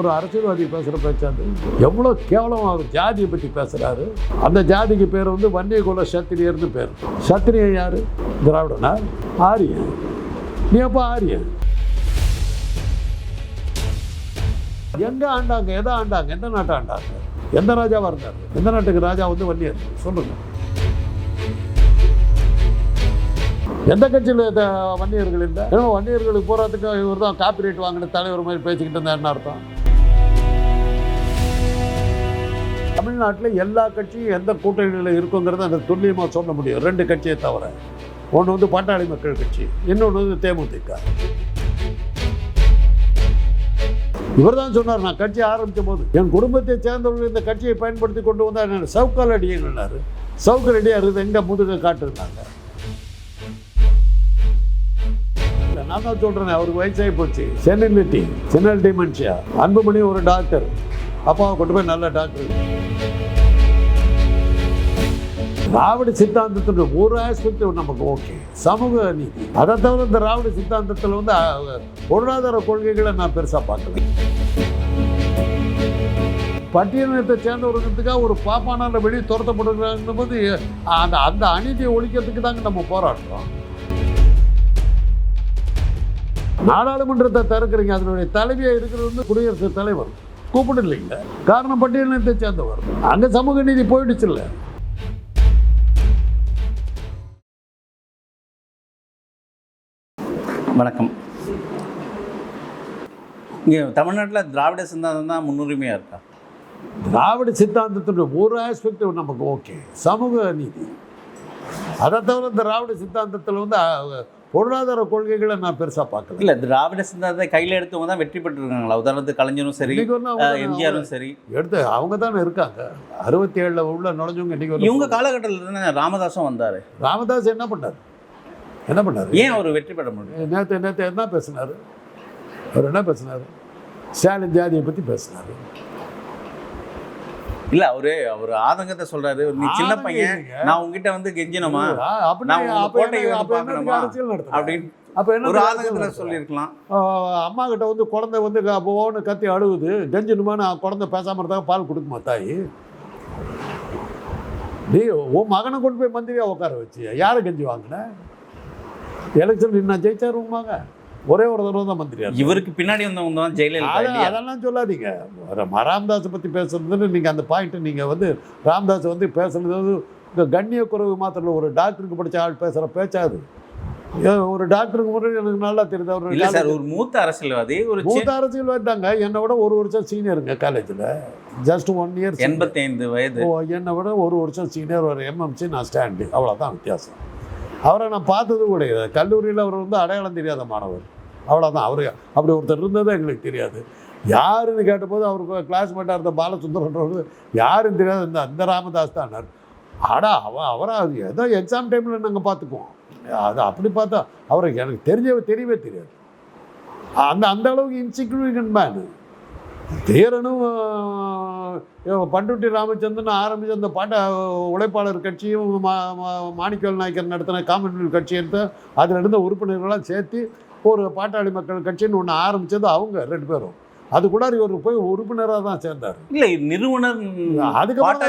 ஒரு அரசியல்வாதி பேசுகிற பேச்சாது எவ்வளோ கேவலம் அவர் ஜாதியை பற்றி பேசுகிறாரு அந்த ஜாதிக்கு பேர் வந்து வன்னிய குல சத்திரியர்னு பேர். சத்திரியன் யார்? திராவிடனா? ஆரியன். நீ அப்போ ஆரியன். எங்கே ஆண்டாங்க? எதை ஆண்டாங்க? எந்த நாட்டை ஆண்டாங்க? எந்த ராஜாவாக இருந்தார்? எந்த நாட்டுக்கு ராஜா வந்து வன்னியர்? சொல்லுங்க. எந்த கட்சியில் வன்னியர்கள் இல்லை? ஏன்னா வன்னியர்களுக்கு போகிறதுக்கு இவர் தான் காப்பிரைட் வாங்கின தலைவர் மாதிரி பேசிக்கிட்டு இருந்தார் என்ன அர்த்தம். தமிழ்நாட்டில் எல்லா கட்சியும் எந்த கூட்டணியில் இருக்குங்கிறத அந்த துல்லியமாக சொல்ல முடியும். ரெண்டு கட்சியை தவிர. ஒன்று வந்து பாட்டாளி மக்கள் கட்சி இன்னொன்று வந்து தேமுதிக. இவர் தான் சொன்னார் நான் கட்சி ஆரம்பித்த போது என் குடும்பத்தை சேர்ந்தவர்கள் இந்த கட்சியை பயன்படுத்தி கொண்டு வந்தால் என்ன சவுக்கால் அடியங்கன்னாரு சவுக்கால் அடியார் இருக்குது எங்கே முதுக காட்டிருந்தாங்க. நான் தான் சொல்கிறேன் அவருக்கு வயசாகி போச்சு. சென்னிலிட்டி சென்னல் டிமென்ஷியா. அன்புமணி ஒரு டாக்டர். அப்பாவை கொண்டு போய் நல்ல டாக்டர். திராவிட சித்தாந்தத்தினுடைய ஒரு ஆஸ்பெக்ட் நமக்கு ஓகே சமூக நீதி அதை தவிர இந்த திராவிட சித்தாந்தத்தில் வந்து பொருளாதார கொள்கைகளை நான் பெருசாக பார்க்கல. பட்டியலினத்தை சேர்ந்தவர்களுக்காக ஒரு பாப்பானால வெளியே துரத்தப்படுகிறாங்க போது அந்த அந்த அநீதியை ஒழிக்கிறதுக்கு தாங்க நம்ம போராடுறோம். நாடாளுமன்றத்தை திறக்கிறீங்க அதனுடைய தலைவியாக இருக்கிறது வந்து குடியரசுத் தலைவர். கூப்பிடலைங்க. காரணம் பட்டியலினத்தை சேர்ந்தவர். அங்கே சமூக நீதி போயிடுச்சு இல்லை வணக்கம். இங்கே தமிழ்நாட்டில் திராவிட சித்தாந்தம் தான் முன்னுரிமையாக இருக்கா? திராவிட சித்தாந்தத்தினுடைய ஒரு ஆஸ்பெக்ட் நமக்கு ஓகே. சமூக நீதி. அதை தவிர திராவிட சித்தாந்தத்தில் வந்து பொருளாதார கொள்கைகளை நான் பெருசாக பார்க்கல. இல்லை திராவிட சித்தாந்தத்தை கையில் எடுத்தவங்க தான் வெற்றி பெற்றிருக்காங்களா? உதாரணத்துக்கு கலைஞரும் சரி எம்ஜிஆரும் சரி. எடுத்து அவங்க தானே இருக்காங்க. அறுபத்தி ஏழில் உள்ள நுழைஞ்சவங்க இன்னைக்கு இவங்க காலகட்டத்தில் தானே ராமதாஸும் வந்தார். ராமதாஸ் என்ன பண்ணார்? என்ன பண்ணார்? ஏன் அவர் வெற்றி பெற முடியும் நேற்று நேற்று என்ன பேசினார்? அவர் என்ன பேசினார்? ஸ்டாலின் ஜாதியை பற்றி பேசினார். இல்லை அவரு அவர் ஆதங்கத்தை சொல்றாரு. நீ சின்ன பையன். நான் உங்ககிட்ட வந்து கெஞ்சினோமா? நான் உங்க கோட்டையை வந்து பார்க்கணுமா? அப்படின்னு அப்ப என்ன ஒரு ஆதங்கத்தில்? சொல்லியிருக்கலாம். அம்மா கிட்ட வந்து குழந்தை வந்து போன்னு கத்தி அழுகுது. கெஞ்சணுமா நான் குழந்தை பேசாம இருந்தா பால் கொடுக்குமா தாய் நீ உன் மகனை கொண்டு போய் மந்திரியா உட்கார வச்சு யாரை கெஞ்சி வாங்கின? எலெக்ஷன் நின்னா ஜெயிச்சாரு மகன் ஒரே ஒரு தடவை தான் மந்திரியா இருந்தாரு. இவருக்கு பின்னாடி வந்தவங்க தான் ஜெயலலிதா அதெல்லாம் சொல்லாதீங்க. ராமதாஸை பற்றி பேசுறதுன்னு நீங்கள் அந்த பாயிண்ட் நீங்கள் வந்து ராமதாஸ் வந்து பேசுறது வந்து இந்த கண்ணிய குறைவு மாத்திரம் இல்ல, ஒரு டாக்டருக்கு படிச்ச ஆள் பேசுகிற பேச்சாது ஒரு டாக்டருக்கு முன்னாடி எனக்கு நல்லா தெரியுது அவர் இல்ல சார் ஒரு மூத்த அரசியல்வாதி ஒரு மூத்த அரசியல் தாங்க என்னை விட ஒரு வருஷம் சீனியருங்க காலேஜில் ஜஸ்ட் ஒன் இயர் எண்பத்தைந்து வயது. என்னை விட ஒரு வருஷம் சீனியர் ஒரு எம்எம்சி நான் ஸ்டாண்டு அவ்வளோதான் வித்தியாசம். அவரை நான் பார்த்ததும் கிடையாது. கல்லூரியில் அவர் வந்து அடையாளம் தெரியாத மாணவர். அவ்வளோதான் அவர் அப்படி ஒருத்தர் இருந்தது எங்களுக்கு தெரியாது. யாருன்னு கேட்டபோது அவருக்கு கிளாஸ்மேட்டாக இருந்த பாலசுந்தரன்றவர் யாருன்னு தெரியாது இந்த அந்த ராமதாஸ் தான் ஆடா அவன் அவரை அது ஏதோ எக்ஸாம் டைமில் நாங்கள் பார்த்துக்குவோம். அது அப்படி பார்த்தா அவரை எனக்கு தெரிஞ்ச தெரியவே தெரியாது. அந்த அந்த அளவுக்கு இன்சிக்னிஃபிகன்ட் மேனு தீரனும் பண்டுட்டி ராமச்சந்திரன் ஆரம்பித்த அந்த பாட்ட உழைப்பாளர் கட்சியும் மா மாணிக்கவேல் நாயக்கர் நடத்தின காமன்வெல்த் கட்சி எடுத்து அதில் இருந்த உறுப்பினர்களாம் சேர்த்து ஒரு பாட்டாளி மக்கள் கட்சின்னு ஒன்று ஆரம்பித்தது அவங்க ரெண்டு பேரும். அதுக்குள்ளார இவர் போய் உறுப்பினராக தான் சேர்ந்தார். இல்ல நிறுவனர் அதுக்கப்புறம்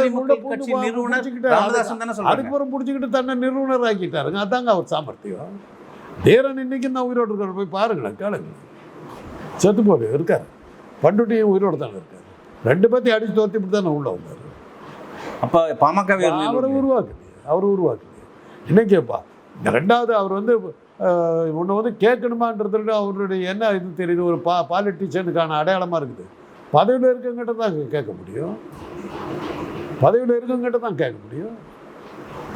புடிச்சுக்கிட்டு தன்னை நிறுவனர் ஆக்கிட்டாருங்க அதாங்க அவர் சாமர்த்தியம். தீரன் இன்னைக்கு நான் உயிரோடு இருக்காரு. போய் பாருங்களேன் கேளுங்க. செத்து போடு இருக்கார். பண்டுட்டியும் உயிரோடு தானே இருக்காரு. ரெண்டு பேர்த்தையும் அடிச்சு தோர்த்தி இப்படி தானே உள்ள வந்தார். அப்ப பாமக அவரை உருவாக்குது அவர் உருவாக்குது இன்னைக்குப்பா ரெண்டாவது அவர் வந்து ஒன்று வந்து கேட்கணுமான்றதை அவருடைய என்ன இது தெரியுது? ஒரு பா பாலிட்டிஷியனுக்கான அடையாளமாக இருக்குது. பதவியில் இருக்கவங்கிட்ட தான் கேட்க முடியும். பதவியில் இருக்கவங்கிட்ட தான் கேட்க முடியும்.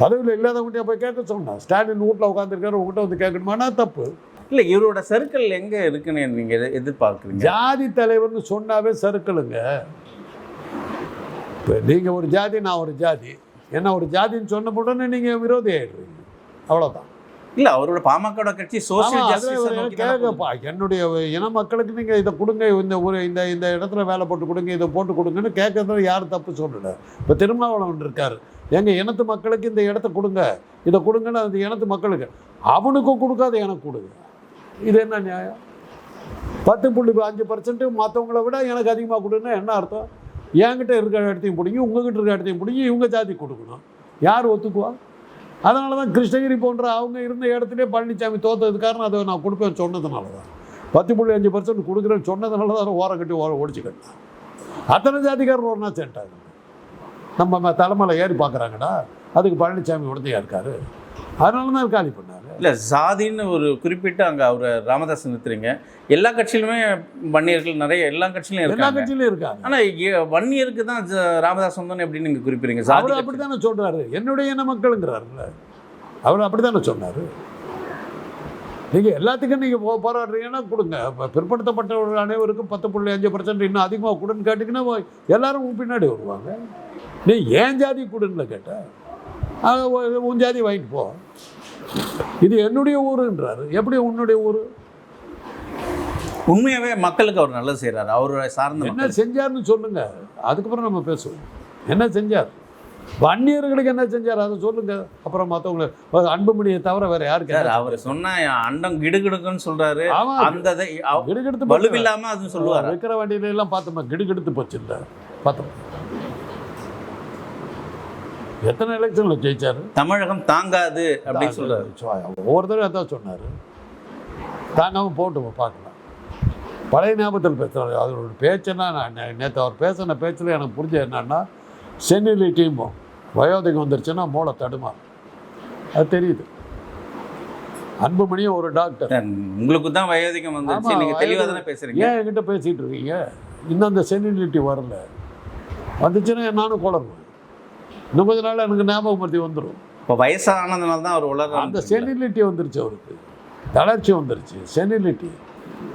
பதவியில் இல்லாதவங்ககிட்ட போய் கேட்க சொன்னேன் ஸ்டாலின் வீட்டில் உட்காந்துருக்காரு உங்ககிட்ட வந்து கேட்கணுமானா தப்பு. இல்ல இவரோட சர்க்கிள் எங்க இருக்குன்னு நீங்க எது- எதிர்பார்க்கறீங்க? ஜாதி தலைவர்னு சொன்னாவே சறுக்கலுங்க இப்போ நீங்கள் ஒரு ஜாதி நான் ஒரு ஜாதி. என்ன ஒரு ஜாதின்னு சொன்ன உடனே நீங்கள் விரோதி ஆயிடுறீங்க. அவ்வளோதான் இல்ல அவரோட பாமக கட்சி சோசியல் கேட்கப்பா என்னுடைய இன மக்களுக்கு நீங்க இதை கொடுங்க இந்த ஒரு இந்த இந்த இடத்துல வேலை போட்டு கொடுங்க இதை போட்டு கொடுங்கன்னு கேட்கறதுல யாரும் தப்பு சொல்லல. இப்போ திருமாவளவன் இருக்காரு. எங்க இனத்து மக்களுக்கு இந்த இடத்த கொடுங்க. இதை கொடுங்கன்னு அந்த இனத்து மக்களுக்கு அவனுக்கும் கொடுக்காத எனக்கு கொடுங்க. இது என்ன நியாயம்? பத்து புள்ளி அஞ்சு பர்சன்ட் மற்றவங்கள விட எனக்கு அதிகமாக கொடுன்னா என்ன அர்த்தம்? என்கிட்ட இருக்கிற இடத்தையும் பிடிங்கி உங்ககிட்ட இருக்கிற இடத்தையும் பிடிங்கி இவங்க ஜாதி கொடுக்கணும். யார் ஒத்துக்குவா? அதனால தான் கிருஷ்ணகிரி போன்ற அவங்க இருந்த இடத்துலேயே பழனிசாமி தோத்தது காரணம் அதை நான் கொடுப்பேன் சொன்னதுனால தான் பத்து புள்ளி அஞ்சு பர்சன்ட் கொடுக்குறேன்னு சொன்னதுனால தான் ஓரம் கட்டி ஓரம் ஒடிச்சு கட்டினான். அத்தனை ஜாதிக்காரர் ஒரு நாள் சேர்ட்டாங்க நம்ம தலைமையில் ஏறி பார்க்குறாங்கடா. அதுக்கு பழனிசாமி உடந்தையாக இருக்காரு. அதனால தான் காலி பண்ணார். இல்லை சாதின்னு ஒரு குறிப்பிட்டு அங்கே அவர் ராமதாஸ் நிறுத்துறீங்க. எல்லா கட்சியிலுமே வன்னியர்கள் நிறைய எல்லா கட்சியிலும் எல்லா இருக்காங்க. கட்சியிலும் இருக்காங்க. ஆனால் வன்னியருக்கு தான் ஜ- ராமதாஸ் சொந்தம் எப்படி நீங்கள் குறிப்பிடுறீங்க சாதி அவர் அப்படி தானே சொல்கிறாரு என்னுடைய இன மக்களுங்கிறாருல்ல. அவர் அப்படி தானே சொன்னார். நீங்கள் எல்லாத்துக்கும் நீங்கள் போ போராடுறீங்கன்னா கொடுங்க. இப்போ பிற்படுத்தப்பட்டவர்கள் அனைவருக்கும் பத்து புள்ளி அஞ்சு பர்சன்ட் இன்னும் அதிகமாக கொடுன்னு கேட்டிங்கன்னா வ- எல்லாரும் உன் பின்னாடி வருவாங்க. நீ ஏன் ஜாதி கொடுன்னு கேட்ட அது உன் ஜாதி வாங்கிட்டு போ. இது என்னுடைய ஊருன்றாரு. எப்படி உன்னுடைய ஊர்? உண்மையாவே மக்களுக்கு அவர் நல்லது செய்கிறாரு அவரோட சார்ந்த என்ன. செஞ்சார்னு சொல்லுங்க. அதுக்கப்புறம் நம்ம பேசுவோம். என்ன செஞ்சார்? வன்னியர்களுக்கு என்ன செஞ்சார்? அதை சொல்லுங்க. அப்புறம் மற்றவங்க அன்புமணியை தவிர வேற யாருக்கு சார் அவர் சொன்னா அண்டம் கிடுகிடுக்குன்னு சொல்றாரு. அந்த கிடுகிடுத்து வலுவில்லாம அது சொல்லுவார்? விற்கிற வண்டியில எல்லாம் பார்த்தோமா? கிடுகிடுத்து போச்சுல்ல. பார்த்தோம்? எத்தனை எலெக்ஷன்ல ஜெயிச்சாரு? தமிழகம் தாங்காது அப்படின்னு சொல்றாரு. ஒவ்வொருத்தரும் அதான் சொன்னார். தாங்காமல் போட்டு பார்க்கலாம் பழைய ஞாபகத்தில் பேசுகிறாரு அதோட பேச்சுன்னா நான் நேற்று அவர் பேசின பேச்சில் எனக்கு புரிஞ்ச என்னன்னா சென்னிலிட்டியும் வயோதிகம் வந்துருச்சுன்னா மூளை தடுமா அது தெரியுது. அன்புமணியும் ஒரு டாக்டர் உங்களுக்கு தான் வயோதிகம் வந்துருச்சு. ஆமா, நீங்க தெளிவா வயோதிகம். தானே பேசுறீங்க? ஏன் என்கிட்ட பேசிகிட்டு இருக்கீங்க? இன்னும் அந்த சென்னிலிட்டி வரல. வந்துச்சுன்னா நானும் குளருவேன் இன்னும் கொஞ்ச நாள் எனக்கு ஞாபகம் மருத்தி வந்துடும் இப்போ வயசானதுனால தான் அவர் அந்த உலக செனிலிட்டி வந்துருச்சு அவருக்கு. தளர்ச்சி வந்துருச்சு செனிலிட்டி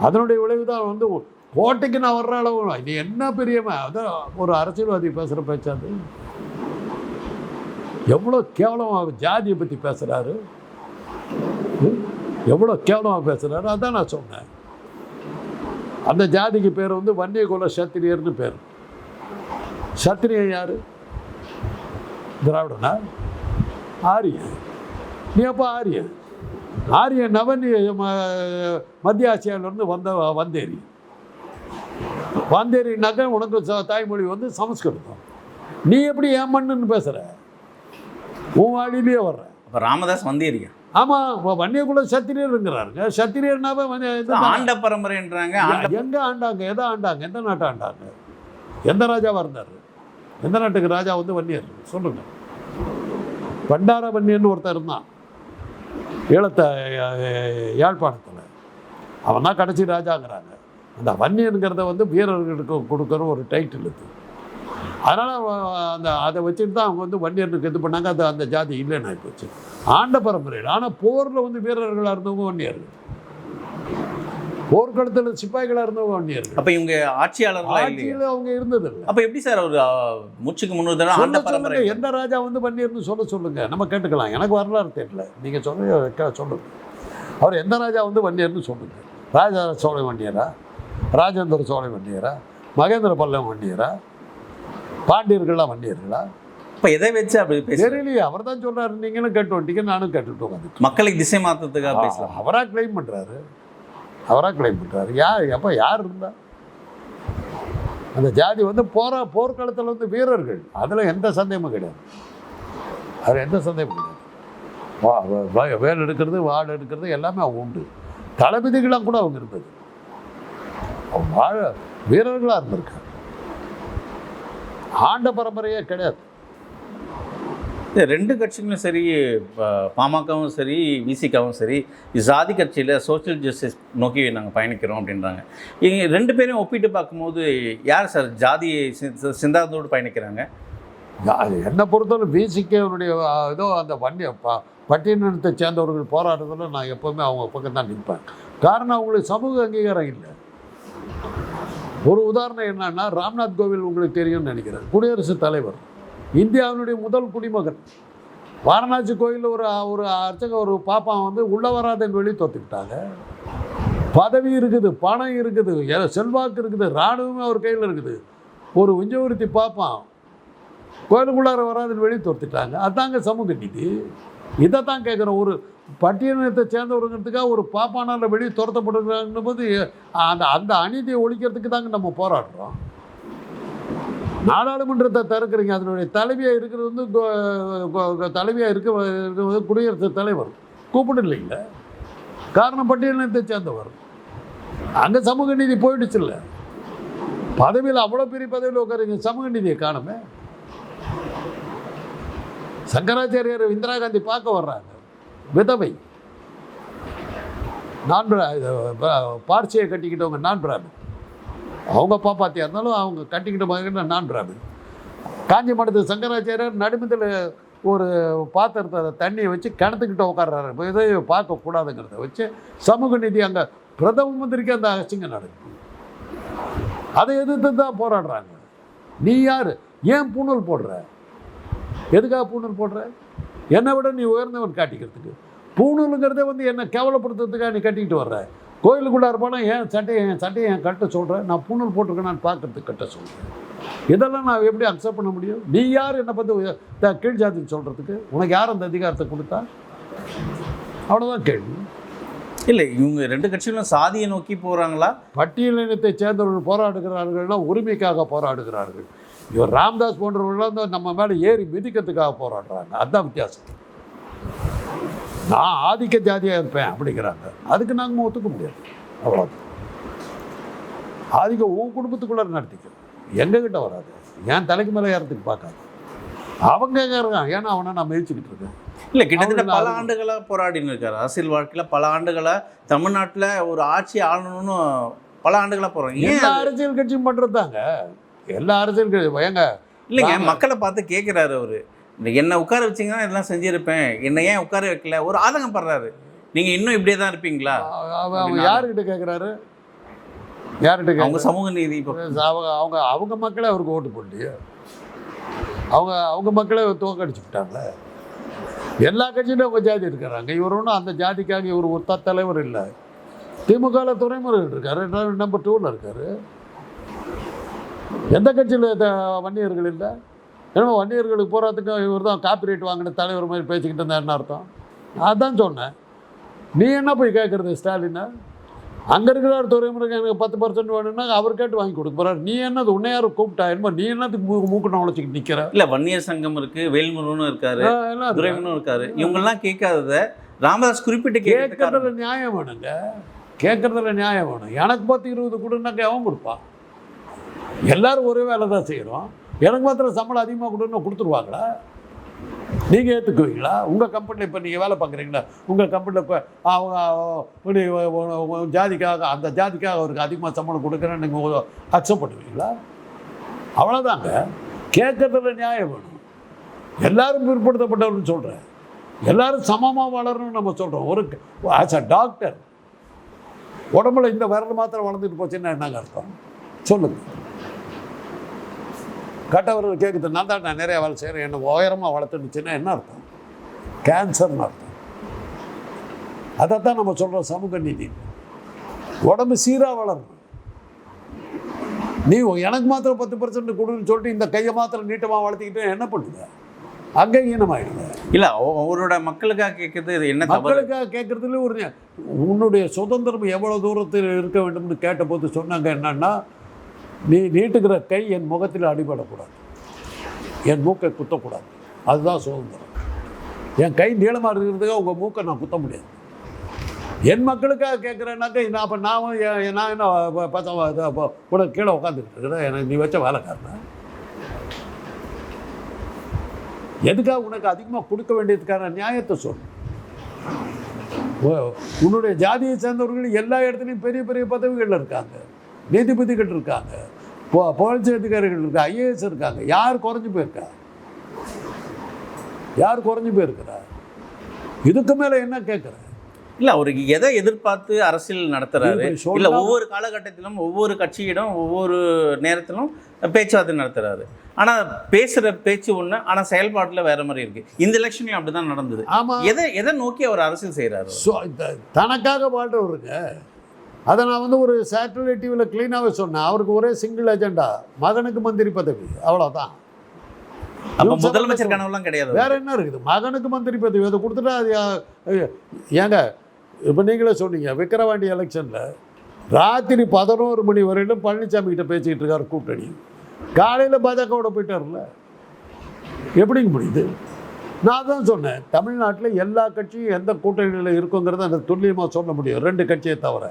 அதனுடைய விளைவு தான் வந்து கோட்டைக்கு நான் வர்ற அளவு இது என்ன பெரியவன் அதான் ஒரு அரசியல்வாதி பேசுகிற பேச்சாது எவ்வளோ கேவலமாக ஜாதியை பற்றி பேசுகிறாரு எவ்வளோ கேவலமாக பேசுகிறாரு அதான் நான் சொன்னேன். அந்த ஜாதிக்கு பேர் வந்து வன்னியகுல சத்திரியர்னு பேர். சத்திரியன் யார்? திராவிடனா? ஆரியன் நீ அப்போ ஆரியன் ஆரியன் நவன் மத்திய ஆசியாவிலேருந்து வந்த வந்தேரி. வந்தேரினாக்க உனக்கு தாய்மொழி வந்து சமஸ்கிருதம். நீ எப்படி ஏன் மண்ணுன்னு பேசுகிற உன் வாடியிலேயே வர்ற. அப்ப ராமதாஸ் வந்தேரியா? ஆமாம் வன்னியகுல சத்திரியருங்கிறாருங்க. சத்திரியர்னாவே வந்து ஆண்ட பரம்பரைன்றாங்க எங்கே ஆண்டாங்க எதை ஆண்டாங்க எந்த நாட்டை ஆண்டாங்க? எந்த ராஜாவாக இருந்தார்? எந்த நாட்டுக்கு ராஜா வந்து வன்னியர்? சொல்லுங்க. பண்டார வன்னியன்னு ஒருத்தர் இருந்தான் ஈழத்த யாழ்ப்பாணத்தில். அவன் தான் கடைசி ராஜாங்கிறாங்க. அந்த வன்னியனுங்கிறத வந்து வீரர்களுக்கு கொடுக்குற ஒரு டைட்டில் இது. அதனால் அந்த அதை வச்சுட்டு தான் அவங்க வந்து வன்னியனுக்கு இது பண்ணாங்க. அது அந்த ஜாதி இல்லைன்னு ஆகிப்போச்சு ஆண்ட பரம்பரையில். ஆனால் போரில் வந்து வீரர்களாக இருந்தவங்க வன்னியர்கள். போர்க்களத்தில் சிப்பாய்களாக இருந்தவங்க வன்னியர்கள் அப்ப இவங்க ஆட்சியாளர்களா இல்லையா? ஆட்சியில் அவங்க இருந்தது அப்ப எப்படி சார் அவர் மூச்சுக்கு முன்னூறு சொல்ல சொல்லுங்க எந்த ராஜா வந்து வன்னியர்னு சொல்ல சொல்லுங்க. நம்ம கேட்டுக்கலாம். எனக்கு வரலாறு தெரியல. நீங்க சொல்லுங்க கே- சொல்லுங்க. அவர் எந்த ராஜா வந்து வன்னியர்னு சொல்லுங்க. ராஜா சோழ வன்னியரா? ராஜேந்திர சோழ வன்னியரா? மகேந்திர பல்லவன் வன்னியரா? பாண்டியர்களா வன்னியர்களா? இப்ப எதை வச்சு அப்படி தெரியலையே. அவர் தான் சொல்றாரு. நீங்களும் கேட்டு வந்துட்டீங்க நானும் கேட்டுட்டு உட்காந்துட்டு மக்களை திசை மாத்தத்துக்காக பேசலாம். அவரா கிளைம் பண்றாரு. அவராக கிளைம் பண்ணுறாரு யார் அப்போ யார் இருந்தா? அந்த ஜாதி வந்து போரா போர்க்களத்தில் வந்து வீரர்கள். அதில் எந்த சந்தேகமும் கிடையாது. அதில் எந்த சந்தேகமும் கிடையாது. வா வேல் எடுக்கிறது வாள் எடுக்கிறது எல்லாமே அவங்க உண்டு. தளபதிகளாக கூட அவங்க இருந்தது. அவங்க வாழ வீரர்களாக இருந்திருக்காங்க. ஆண்ட பரம்பரையே கிடையாது. இது ரெண்டு கட்சிகளும் சரி பாமகவும் சரி விசிகாவும் சரி ஜாதி கட்சியில் சோசியல் ஜஸ்டிஸ் நோக்கி நாங்கள் பயணிக்கிறோம் அப்படின்றாங்க. இங்கே ரெண்டு பேரையும் ஒப்பிட்டு பார்க்கும்போது யார் சார் ஜாதியை சி- சிந்தாந்தோடு பயணிக்கிறாங்க? அது என்னை பொறுத்தவரை பிசிகேனுடைய ஏதோ அந்த வண்டி பட்டியலினத்தை சேர்ந்தவர்கள் போராட்டத்தில் நான் எப்போவுமே அவங்க பக்கம் தான் நிற்பேன். காரணம் அவங்களுக்கு சமூக அங்கீகாரம் இல்லை. ஒரு உதாரணம் என்னன்னா ராம்நாத் கோவில் உங்களுக்கு தெரியும்னு நினைக்கிறேன். குடியரசுத் தலைவர். இந்தியாவினுடைய முதல் குடிமகன். வாரணாசி கோயிலில் ஒரு ஒரு அர்ச்சக ஒரு பாப்பான் வந்து உள்ளே வராதன்னு வெளியே தோத்துக்கிட்டாங்க. பதவி இருக்குது பணம் இருக்குது செல்வாக்கு இருக்குது இராணுவமே அவர் கையில் இருக்குது. ஒரு உஞ்சவருத்தி பாப்பான் கோயிலுக்குள்ளார வராதுன்னு வெளியே துரத்துட்டாங்க அதாங்க சமூக நீதி. இதை தான் கேட்குறோம். ஒரு பட்டியலினத்தை சேர்ந்தவருங்கிறதுக்காக ஒரு பாப்பானால வெளியே துரத்தப்படுகிறாங்க போது அந்த அந்த அநீதியை ஒழிக்கிறதுக்கு தாங்க நம்ம போராடுறோம். நாடாளுமன்றத்தை திறக்கிறீங்க. அதனுடைய தலைவியாக இருக்கிறது வந்து தலைமையாக தலைவியாக இருக்க இருக்கிறது குடியரசுத் தலைவர். கூப்பிடலைங்க. காரணம் பட்டியலினத்தை சேர்ந்தவர். அங்கே சமூக நீதி போயிடுச்சு இல்லை. பதவியில் அவ்வளோ பெரிய பதவியில் உட்காருங்க. சமூக நீதியை காணுமே. சங்கராச்சாரியார் இந்திரா காந்தி பார்க்க வர்றாங்க. விதவை. நான் பிரா- பார்ச்சியை கட்டிக்கிட்டவங்க நான் பிராமின் அவங்க பாப்பாத்தியாக இருந்தாலும் அவங்க கட்டிக்கிட்ட மாதிரி நான் பிராமின் காஞ்சி மடத்து சங்கராச்சாரியர் நடுமத்தில் ஒரு பாத்திரத்தை தண்ணியை வச்சு கிணத்துக்கிட்ட உட்கார்றாரு. இப்போ இதை பார்க்கக்கூடாதுங்கிறத வச்சு சமூக நீதி அங்கே பிரதம மந்திரிக்கு அந்த அசிங்கம் நடக்கும் அதை எதிர்த்து தான் போராடுறாங்க. நீ யார்? ஏன் பூணூல் போடுற? எதுக்காக பூணூல் போடுற? என்னை விட நீ உயர்ந்தவன் காட்டிக்கிறதுக்கு. பூணூலுங்கிறதே வந்து என்னை கேவலப்படுத்துறதுக்காக நீ கட்டிக்கிட்டு வர்ற. கோயிலுக்குள்ளார போனால் ஏன் சட்டையை என் சட்டையை ஏன் கட்ட சொல்கிறேன் நான் பூணூல் போட்டிருக்கேன் பார்க்கறதுக்கு கட்ட சொல்கிறேன். இதெல்லாம் நான் எப்படி அக்செப்ட் பண்ண முடியும்? நீ யார் என்னை பற்றி கீழ் ஜாதின்னு சொல்கிறதுக்கு? உனக்கு யார் அந்த அதிகாரத்தை கொடுத்தா? அவ்வளோதான் கேள்வி. இல்லை இவங்க ரெண்டு கட்சிகளும் சாதியை நோக்கி போகிறாங்களா பட்டியலினத்தை சேர்ந்தவர்கள் போராடுகிறார்கள்னா உரிமைக்காக போராடுகிறார்கள். இவர் ராம்தாஸ் போன்றவர்கள்லாம் நம்ம மேலே ஏறி மிதிக்கிறதுக்காக போராடுறாங்க. அதுதான் வித்தியாசம். நான் ஆதிக்க ஜாதியாக இருப்பேன் அப்படிங்கிறாங்க. அதுக்கு நாங்கள் ஒத்துக்க முடியாது. அவ்வளோதான் ஆதிக்கம் உன் குடும்பத்துக்குள்ளே நடத்திக்க. எங்ககிட்ட வராது. என் தலைக்கு மேலே ஏறத்துக்கு பார்க்காது. அவங்க இருக்கான் ஏன்னா அவனை நான் மிதிச்சுக்கிட்டு இருக்கேன். இல்லை கிட்டத்தட்ட பல ஆண்டுகளாக போராடின்னு இருக்காரு. அரசியல் வாழ்க்கையில் பல ஆண்டுகளாக தமிழ்நாட்டில் ஒரு ஆட்சி ஆளணும்னு பல ஆண்டுகளாக போகிறோம் ஏன் எல்லா அரசியல் கட்சியும் பண்ணுறது தாங்க எல்லா அரசியல் கட்சி ஏங்க இல்லைங்க. மக்களை பார்த்து கேட்குறாரு அவரு. என்னை உட்கார வச்சீங்கன்னா எல்லாம் செஞ்சிருப்பேன். என்னை ஏன் உட்கார வைக்கல? ஒரு ஆதங்கம் படுறாரு. நீங்க இன்னும் இப்படியே தான் இருப்பீங்களா? அவ- அவ- அவங்க யாருக்கிட்ட கேட்குறாரு யார்கிட்ட அவங்க சமூக நீதி அவங்க அவங்க அவங்க மக்களே அவருக்கு ஓட்டு போடலையே. அவங்க அவங்க மக்களே தோக்கடிச்சு விட்டாங்க எல்லா கட்சியிலும் அவங்க ஜாதி இருக்கிறாங்க. இவர் ஒன்றும் அந்த ஜாதிக்காக இவர் ஒத்த தலைவர் இல்லை. திமுகவில் துறைமுருகன் இருக்காரு. நம்பர் டூவில் இருக்காரு. எந்த கட்சியில் வன்னியர்கள் இல்லை? ஏன்னா வன்னியர்களுக்கு போகிறதுக்கு இவர் தான் காப்பிரைட் வாங்கின தலைவர் மாதிரி பேசிக்கிட்டு இருந்தா என்ன அர்த்தம். அதான் சொன்னேன். நீ என்ன போய் கேட்குறது ஸ்டாலினை? அங்கே இருக்கிறார் துறைமுருகன் எனக்கு பத்து பர்சன்ட் வேணும்னா அவர் கேட்டு வாங்கி கொடுக்க போறாரு. நீ என்னது உன்னை யாரும் கூப்பிட்டா? என்னமோ நீ என்னத்துக்கு மூ மூக்கணும் உழைச்சிக்கிட்டு நிற்கிற இல்ல வன்னியர் சங்கம் இருக்கு வேல்முருகனும் இருக்காரு துரைவனும் இருக்காரு. இவங்கெல்லாம் கேட்காதத ராமதாஸ் குறிப்பிட்டு கேட்கறதுல நியாயம் வேணுங்க. கேட்கறதுல நியாயம் வேணும். எனக்கு பத்து இருபது கொடுனாக்க அவன் கொடுப்பான். எல்லாரும் ஒரே வேலை தான் செய்கிறோம் எனக்கு மாத்திரம் சம்பளம் அதிகமாக கொடுன்னு கொடுத்துருவாங்களா? நீங்கள் ஏற்றுக்குவீங்களா உங்கள் கம்பெனியில் இப்போ நீங்கள் வேலை பார்க்குறீங்களா? உங்கள் கம்பெனியில் அவங்க இப்படி ஜாதிக்காக அந்த ஜாதிக்காக அவருக்கு அதிகமாக சம்பளம் கொடுக்குறேன்னு நீங்கள் அக்செப்ட் பண்ணுவீங்களா அவ்வளோதாங்க கேட்கறதுல நியாயம் வேணும். எல்லாரும் பிற்படுத்தப்பட்டவர்னு சொல்கிறேன் எல்லாரும் சமமாக வளரணும்னு நம்ம சொல்கிறோம் ஒரு ஆஸ் அ டாக்டர் உடம்புல இந்த விரல் மாத்திரம் வளர்ந்துட்டு போச்சுன்னா என்னங்க அர்த்தம்? சொல்லுங்கள் கட்டவர்கள் கேட்குது நான் தான் நான் நிறைய வேலை செய்கிறேன். என்ன உயரமாக வளர்த்துனுச்சுன்னா என்ன அர்த்தம்? கேன்சர்னு அர்த்தம். அதைத்தான் நம்ம சொல்கிறோம் சமூக நீதி. உடம்பு சீராக வளரணும் நீ எனக்கு மாத்திரம் பத்து பர்சன்ட் கொடுன்னு சொல்லிட்டு இந்த கையை மாத்திரம் நீட்டமாக வளர்த்திக்கிட்டு என்ன பண்ணுங்க அங்கே ஈனமாயிடுங்க இல்ல அவ- அவரோட மக்களுக்காக கேட்கறது இது என்ன மக்களுக்காக கேட்குறதுல ஒரு உன்னுடைய சுதந்திரம் எவ்வளோ தூரத்தில் இருக்க வேண்டும்னு கேட்டபோது சொன்னாங்க என்னன்னா நீ நீட்டுகிற கை என் முகத்தில் அடிபடக்கூடாது. என் மூக்கை குத்தக்கூடாது. அதுதான் சுதந்திரம். என் கை நீளமாக இருக்கிறதுக்காக உங்கள் மூக்கை நான் குத்த முடியாது. என் மக்களுக்காக கேட்குறேன்னாக்கா நான் அப்போ நான் என் நான் என்ன ப- பசங்க அப்போ கூட கீழே உட்காந்துக்கிட்டு இருக்கிறேன். எனக்கு நீ வச்ச வேலைக்காரன்? எதுக்காக உனக்கு அதிகமாக கொடுக்க வேண்டியதுக்கான நியாயத்தை சொல். உன்னுடைய ஜாதியை சேர்ந்தவர்கள் எல்லா இடத்துலையும் பெரிய பெரிய பதவிகளில் இருக்காங்க. நீதிபதிகள் இருக்காங்க. போ போலீஸ் அதிகாரிகள் இருக்காங்க ஐஏஎஸ் இருக்காங்க. யார் குறைஞ்சு போயிருக்கா? யார் குறைஞ்சு போயிருக்கிறா? இதுக்கு மேலே என்ன கேட்குற இல்ல அவருக்கு எதை எதிர்பார்த்து அரசியல் சொன்னா- இல்ல ஒவ்வொரு காலகட்டத்திலும் ஒவ்வொரு கட்சியிடம் ஒவ்வொரு நேரத்திலும் பேச்சுவார்த்தை நடத்துறாரு. ஆனா பேசுற பேச்சு ஒண்ணு ஆனா செயல்பாட்டுல வேற மாதிரி இருக்கு. இந்த எலெக்ஷன்லயும் அப்படிதான் நடந்தது. ஆமாம் எதை எதை நோக்கி அவர் அரசியல் செய்யறாரு ஸோ தனக்காக வாழ்றவருங்க அதை நான் வந்து ஒரு சேட்டலைட் டிவியில் க்ளீனாகவே சொன்னேன். அவருக்கு ஒரே சிங்கிள் ஏஜெண்டா மகனுக்கு மந்திரி பதவி. அவ்வளோதான் முதலமைச்சர் கனவுலாம் கிடையாது. வேற என்ன இருக்குது? மகனுக்கு மந்திரி பதவி. அதை கொடுத்துட்டா அது ஏங்க இப்போ நீங்களே சொன்னீங்க விக்கிரவாண்டி எலெக்ஷனில் ராத்திரி பதினோரு மணி வரையிலும் பழனிசாமி கிட்ட பேசிக்கிட்டு இருக்காரு கூட்டணி. காலையில் பாஜகவோட போயிட்டார்ல எப்படிங்க முடியுது? நான் தான் சொன்னேன் தமிழ்நாட்டில் எல்லா கட்சியும் எந்த கூட்டணியில் இருக்குங்கிறத அந்த துல்லியமாக சொல்ல முடியும். ரெண்டு கட்சியை தவிர.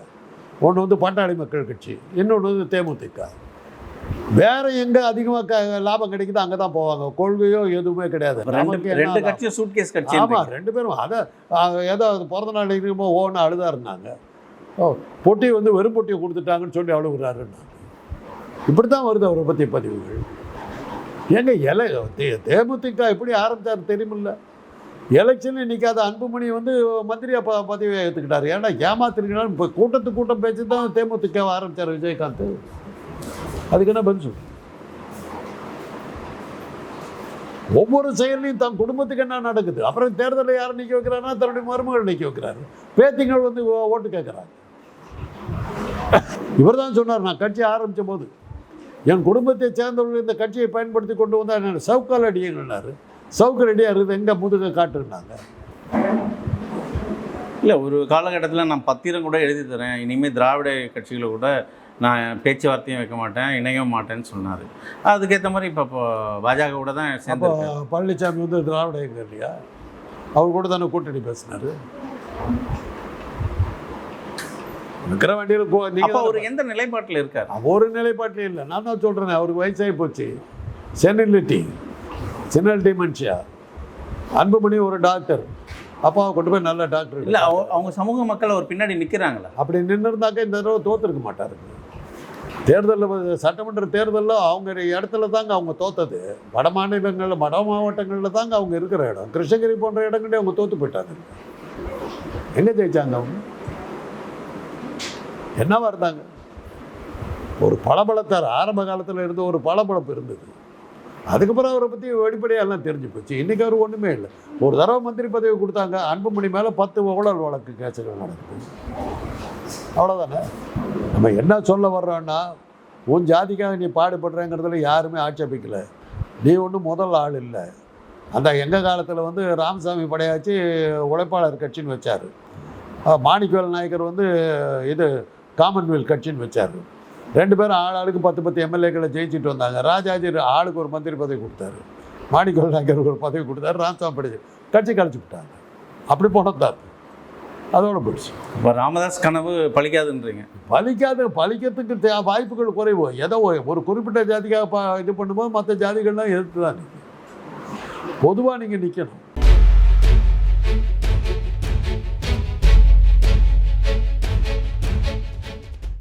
ஒன்று வந்து பாட்டாளி மக்கள் கட்சி இன்னொன்று வந்து தேமுதிக. வேற எங்கே அதிகமாக க லாபம் கிடைக்குதோ அங்கே தான் போவாங்க. கொள்கையோ எதுவுமே கிடையாது. ரெண்டு? கட்சியும் சூட்கேஸ் கட்சி ஆமா ரெண்டு பேரும் அதை ஏதோ பிறந்த நாள் இருக்குமோ ஓன்னு அழுதா இருந்தாங்க ஓ பொட்டி வந்து வெறும் பொட்டியை கொடுத்துட்டாங்கன்னு சொல்லி அழுகுறாருன்னாங்க. இப்படி தான் வருது அவரை பற்றி பதிவுகள். ஏங்க எலை தே- தேமுதிக எப்படி ஆரம்பித்தார் தெரியுமில்ல. எலெக்ஷனில் நிற்காத அன்புமணி வந்து மந்திரியா ப பதவி ஏற்றுக்கிட்டார் ஏன்னா ஏமாத்திருக்கிறார் இப்போ கூட்டத்துக்கு கூட்டம் பேச்சு தான் தேமுதிக ஆரம்பித்தார் விஜயகாந்த். அதுக்கு என்ன பதில் சொல்லு? ஒவ்வொரு செயலையும் தன் குடும்பத்துக்கு என்ன நடக்குது? அப்புறம் தேர்தலில் யார் நிற்க வைக்கிறாருன்னா தன்னுடைய மருமகள் நிற்க வைக்கிறாரு. பேத்திகள் வந்து ஓட்டு கேட்குறாங்க இவர் தான் சொன்னார் நான் கட்சி ஆரம்பித்த போது என் குடும்பத்தை சேர்ந்தவர்கள் இந்த கட்சியை பயன்படுத்தி கொண்டு வந்தால் என்ன? சவுக்கால் அடியுங்கன்னாரு. அடியாக இருக்குது எங்கே முதுக காட்டுனாங்க இல்லை ஒரு காலகட்டத்தில் நான் பத்திரம் கூட எழுதி தரேன். இனிமேல் திராவிட கட்சிகளை கூட நான் பேச்சுவார்த்தையும் வைக்க மாட்டேன் இணையவும் மாட்டேன்னு சொன்னார். அதுக்கேற்ற மாதிரி இப்போ இப்போ பாஜக கூட தான் சேர்ந்து பழனிசாமி வந்து திராவிட இயக்கம் இல்லையா? அவர் கூட தானே கூட்டணி பேசினாரு. இருக்கிற வண்டியில் அப்போ நீங்கள் அவர் எந்த நிலைப்பாட்டில் இருக்கார்? ஒரு நிலைப்பாட்டில் இல்லை. நான் தான் சொல்கிறேன் அவருக்கு வயசாகி போச்சு. சென்னிலிட்டி சின்னல் டிமென்ஷியா அன்புமணி ஒரு டாக்டர் அப்பாவை கொண்டு போய் நல்ல டாக்டர் இல்லை அவங்க சமூக மக்கள் அவர் பின்னாடி நிற்கிறாங்களா அப்படி நின்றுருந்தாக்க இந்த தடவை தோத்துருக்க மாட்டாருங்க தேர்தலில் சட்டமன்ற தேர்தலில் அவங்க இடத்துல தாங்க அவங்க தோத்தது. வட மாநிலங்களில் வட மாவட்டங்களில் தாங்க அவங்க இருக்கிற இடம். கிருஷ்ணகிரி போன்ற இடங்களே அவங்க தோத்து போயிட்டாங்க. எங்கே ஜெயிச்சாங்க அவங்க? என்னவா இருந்தாங்க? ஒரு பளபளத்தார் ஆரம்ப காலத்தில் இருந்த ஒரு பளபளப்பு இருந்தது. அதுக்கப்புறம் அவரை பற்றி வெளிப்படையாக எல்லாம் தெரிஞ்சு போச்சு. இன்றைக்கி அவர் ஒன்றுமே இல்லை. ஒரு தடவை மந்திரி பதவி கொடுத்தாங்க. அன்புமணி மேலே பத்து ஊழல் வழக்கு கேசுகள் நடக்குது. அவ்வளோதானே நம்ம என்ன சொல்ல வர்றோன்னா உன் ஜாதிக்காக நீ பாடுபடுறேங்கிறதுல யாருமே ஆட்சேபிக்கல. நீ ஒன்றும் முதல் ஆள் இல்லை. அந்த எங்கள் காலத்தில் வந்து ராமசாமி படையாச்சு உழைப்பாளர் கட்சின்னு வச்சார். மாணிக்கவேல் நாயக்கர் வந்து இது காமன்வெல்த் கட்சின்னு வச்சார். ரெண்டு பேரும் ஆள் ஆளுக்கு பத்து பத்து எம்எல்ஏக்களை ஜெயிச்சிட்டு வந்தாங்க. ராஜாஜி ஆளுக்கு ஒரு மந்திரி பதவி கொடுத்தாரு. மாணிக்கவேல் நாயக்கருக்கு ஒரு பதவி கொடுத்தாரு. ராமசாமி படையாச்சி கட்சி கழிச்சு விட்டாங்க. அப்படி போனதான் அதோட போயிடுச்சு. இப்போ ராமதாஸ் கனவு பழிக்காதுன்றீங்க பலிக்காத பலிக்கிறதுக்கு தே வாய்ப்புகள் குறைவு. ஏதோ ஒரு- குறிப்பிட்ட ஜாதிக்காக இது பண்ணும்போது மற்ற ஜாதிகள்லாம் எதிர்த்து தான் நிற்கும் பொதுவாக நீங்கள் நிற்கணும்